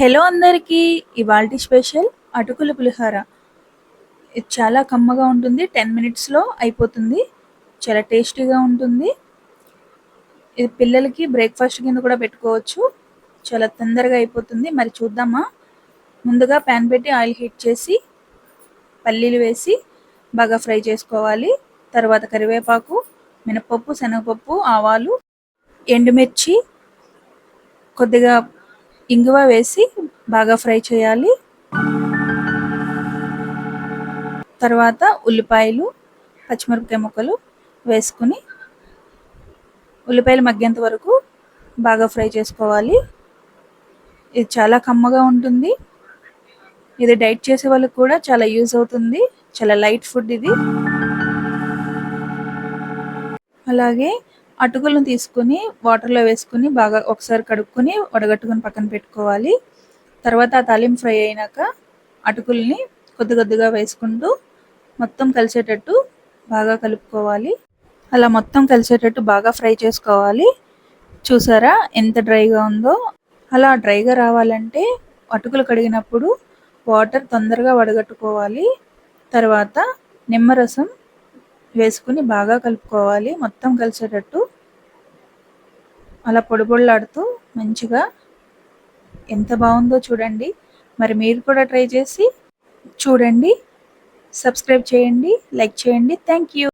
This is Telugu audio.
హలో అందరికీ ఇవాళ స్పెషల్ అటుకుల పులిహోర. ఇది చాలా కమ్మగా ఉంటుంది టెన్ మినిట్స్లో అయిపోతుంది చాలా టేస్టీగా ఉంటుంది. ఇది పిల్లలకి బ్రేక్ఫాస్ట్ కింద కూడా పెట్టుకోవచ్చు చాలా తొందరగా అయిపోతుంది. మరి చూద్దామా? ముందుగా ప్యాన్ పెట్టి ఆయిల్ హీట్ చేసి పల్లీలు వేసి బాగా ఫ్రై చేసుకోవాలి. తర్వాత కరివేపాకు మినపప్పు శనగపప్పు ఆవాలు ఎండుమిర్చి కొద్దిగా ఇంగువ వేసి బాగా ఫ్రై చేయాలి. తర్వాత ఉల్లిపాయలు పచ్చిమిరపకాయ ముక్కలు వేసుకుని ఉల్లిపాయలు మగ్గేంత వరకు బాగా ఫ్రై చేసుకోవాలి. ఇది చాలా కమ్మగా ఉంటుంది. ఇది డైట్ చేసే వాళ్ళకి కూడా చాలా యూజ్ అవుతుంది. చాలా లైట్ ఫుడ్ ఇది. అలాగే అటుకులను తీసుకుని వాటర్లో వేసుకుని బాగా ఒకసారి కడుక్కొని వడగట్టుకుని పక్కన పెట్టుకోవాలి. తర్వాత ఆ తాలింపు ఫ్రై అయినాక అటుకుల్ని కొద్ది కొద్దిగా వేసుకుంటూ మొత్తం కలిసేటట్టు బాగా కలుపుకోవాలి. అలా మొత్తం కలిసేటట్టు బాగా ఫ్రై చేసుకోవాలి. చూసారా ఎంత డ్రైగా ఉందో? అలా డ్రైగా రావాలంటే అటుకులు కడిగినప్పుడు వాటర్ తొందరగా వడగట్టుకోవాలి. తర్వాత నిమ్మరసం వేసుకుని బాగా కలుపుకోవాలి. మొత్తం కలిసేటట్టు అలా పొడి పొడిలాడుతూ మంచిగా ఎంత బాగుందో చూడండి. మరి మీరు కూడా ట్రై చేసి చూడండి. సబ్స్క్రైబ్ చేయండి లైక్ చేయండి. Thank you.